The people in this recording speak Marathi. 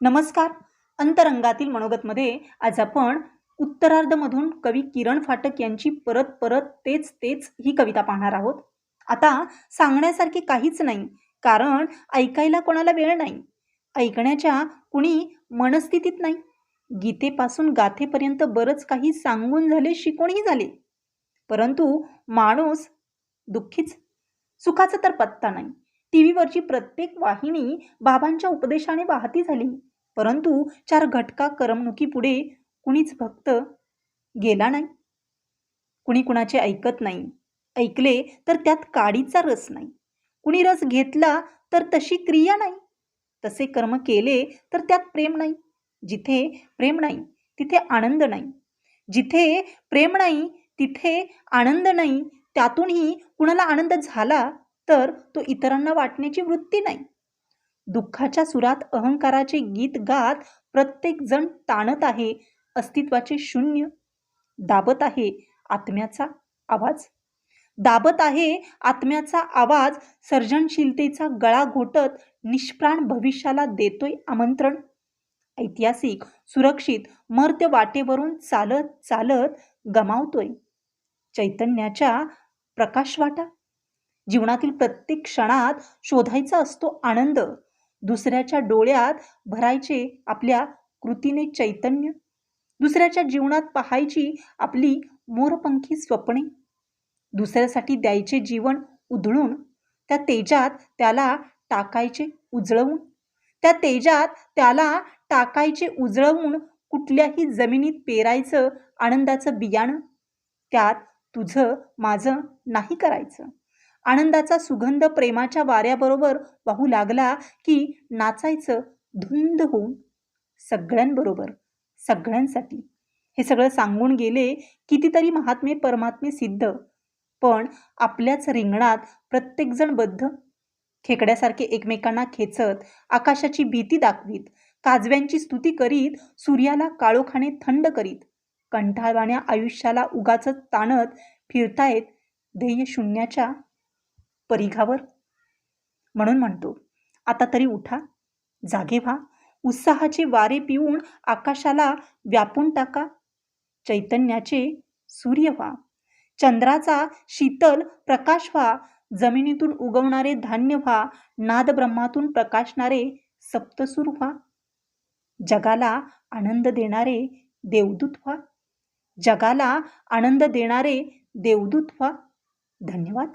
नमस्कार. अंतरंगातील मनोगतमध्ये आज आपण उत्तरार्धमधून कवी किरण फाटक यांची परत परत तेच तेच ही कविता पाहणार आहोत. आता सांगण्यासारखे काहीच नाही कारण ऐकायला कोणाला वेळ नाही. ऐकण्याच्या कुणी मनस्थितीत नाही. गीतेपासून गाथेपर्यंत बरंच काही सांगून झाले शिकूनही झाले. परंतु माणूस दुःखीच सुखाचा तर पत्ता नाही. टी व्हीवरची प्रत्येक वाहिनी बाबांच्या उपदेशाने वाहती झाली. परंतु चार घटका करमणुकीपुढे कुणीच भक्त गेला नाही. कुणी कुणाचे ऐकत नाही. ऐकले तर त्यात काडीचा रस नाही. कुणी रस घेतला तर तशी क्रिया नाही. तसे कर्म केले तर त्यात प्रेम नाही. जिथे प्रेम नाही तिथे आनंद नाही. जिथे प्रेम नाही तिथे आनंद नाही त्यातूनही कुणाला आनंद झाला तर तो इतरांना वाटण्याची वृत्ती नाही. दुःखाच्या सुरात अहंकाराचे गीत गात प्रत्येकजण ताणत आहे अस्तित्वाचे शून्य. दाबत आहे आत्म्याचा आवाज. दाबत आहे आत्म्याचा आवाज सर्जनशीलतेचा गळा घोटत निष्प्राण भविष्याला देतोय आमंत्रण. ऐतिहासिक सुरक्षित मर्त्य वाटेवरून चालत चालत गमावतोय. चैतन्याच्या प्रकाशवाटा. जीवनातील प्रत्येक क्षणात शोधायचा असतो आनंद. दुसऱ्याच्या डोळ्यात भरायचे आपल्या कृतीने चैतन्य. दुसऱ्याच्या जीवनात पाहायची आपली मोरपंखी स्वप्ने. दुसऱ्यासाठी द्यायचे जीवन उधळून त्या तेजात त्याला टाकायचे उजळवून. त्या तेजात त्याला टाकायचे उजळवून कुठल्याही जमिनीत पेरायचं आनंदाचं बियाणं. त्यात तुझं माझं नाही करायचं. आनंदाचा सुगंध प्रेमाच्या वाऱ्याबरोबर वाहू लागला की नाचायचं धुंद होऊन सगळ्यांबरोबर सगळ्यांसाठी. हे सगळं सांगून गेले कितीतरी महात्मे परमात्मे सिद्ध. पण आपल्याच रिंगणात प्रत्येकजण बद्ध. खेकड्यासारखे एकमेकांना खेचत आकाशाची भीती दाखवीत काजव्यांची स्तुती करीत सूर्याला काळोखाने थंड करीत कंठाळवाण्या आयुष्याला उगाच ताणत फिरतायत ध्येय शून्याच्या परिघावर? म्हणून म्हणतो आता तरी उठा जागे व्हा उत्साहाचे वारे पिऊन आकाशाला व्यापून टाका. चैतन्याचे सूर्य व्हा. चंद्राचा शीतल प्रकाश व्हा. जमिनीतून उगवणारे धान्य व्हा. नादब्रह्मातून प्रकाशणारे सप्तसूर व्हा. जगाला आनंद देणारे देवदूत व्हा. जगाला आनंद देणारे देवदूत व्हा. धन्यवाद.